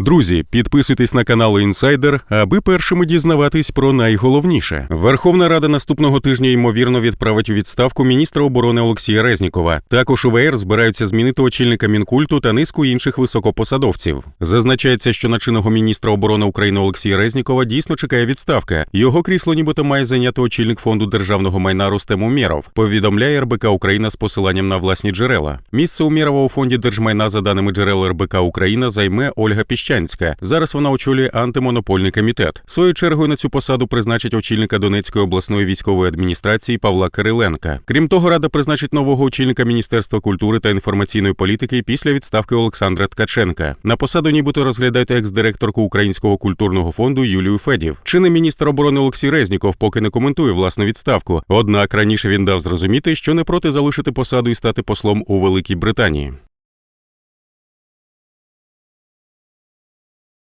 Друзі, підписуйтесь на канал Інсайдер, аби першими дізнаватись про найголовніше. Верховна Рада наступного тижня ймовірно відправить у відставку міністра оборони Олексія Резнікова. Також УВР збираються змінити очільника мінкульту та низку інших високопосадовців. Зазначається, що на чинного міністра оборони України Олексія Резнікова дійсно чекає відставка. Його крісло нібито має зайняти очільник фонду державного майна Рустем Умєров. Повідомляє РБК Україна з посиланням на власні джерела. Місце Умєрова у фонді держмайна, за даними джерел РБК Україна, займе Ольга Піщанська. Зараз вона очолює антимонопольний комітет. Своєю чергою на цю посаду призначить очільника Донецької обласної військової адміністрації Павла Кириленка. Крім того, рада призначить нового очільника Міністерства культури та інформаційної політики після відставки Олександра Ткаченка. На посаду нібито розглядають екс-директорку Українського культурного фонду Юлію Федів. Чинний міністр оборони Олексій Резніков поки не коментує власну відставку. Однак раніше він дав зрозуміти, що не проти залишити посаду і стати послом у Великій Британії.